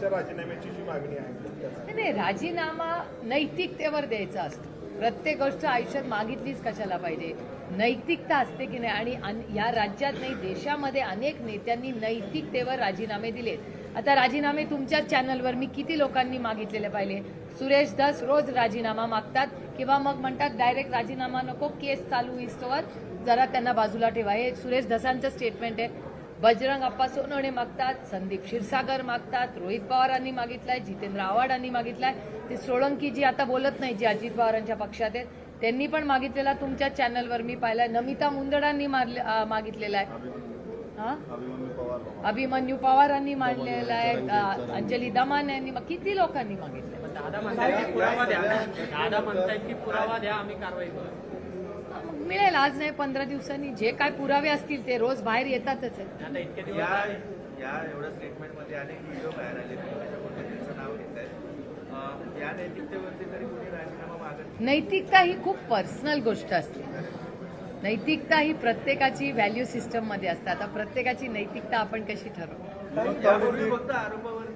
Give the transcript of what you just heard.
पवारांच्या राजीनाम्याची जी मागणी आहे नाही, नाही राजीनामा नैतिकतेवर द्यायचा असतो. प्रत्येक गोष्ट आयुष्यात मागितलीच कशाला पाहिजे? नैतिकता असते की नाही? आणि अन- या राज्यात नाही देशामध्ये अनेक नेत्यांनी नैतिकतेवर राजीनामे दिलेत. आता राजीनामे तुमच्याच चॅनलवर मी किती लोकांनी मागितलेले पाहिले? सुरेश दास रोज राजीनामा मागतात किंवा मग म्हणतात डायरेक्ट राजीनामा नको केस चालू इस्तोवर. जरा त्यांना बाजूला ठेवा. हे सुरेश धसांचं स्टेटमेंट आहे. बजरंग अप्पा सोनवणे मागतात संदीप क्षीरसागर मागतात रोहित पवारांनी मागितलाय जितेंद्र आव्हाडांनी मागितलाय. ते सोळंकी जी आता बोलत नाही जी अजित पवारांच्या पक्षात आहेत. त्यांनी पण मागितलेला तुमच्या चॅनलवर मी पाहिलाय. नमिता मुंदडांनी मारले- मागितलेला आहे हा? अभिमन्यू पवारांनी मांडलेला आहे. अंजली दमान यांनी किती लोकांनी मागितले दादा म्हणताय की पुरावा द्या. दादा की पुरावा द्या आम्ही कारवाई करू. मिळेल आज नाही पंधरा दिवसांनी. जे काय पुरावे असतील ते रोज बाहेर येतातच आहे. आता इतके दिवस या या एवढ्या स्टेटमेंटमध्ये अनेक व्हिडिओ बाहेर आले. त्याच्या पद्धतीचं नाव घेत आहेत. या नैतिकतेवरती तरी कोणी राजीनामा मागत नाही. नैतिकता ही खूप पर्सनल गोष्ट असते. नैतिकता ही प्रत्येकाची व्हॅल्यू सिस्टममध्ये असते. आता प्रत्येकाची नैतिकता आपण कशी ठरवू? फक्त आरोपावर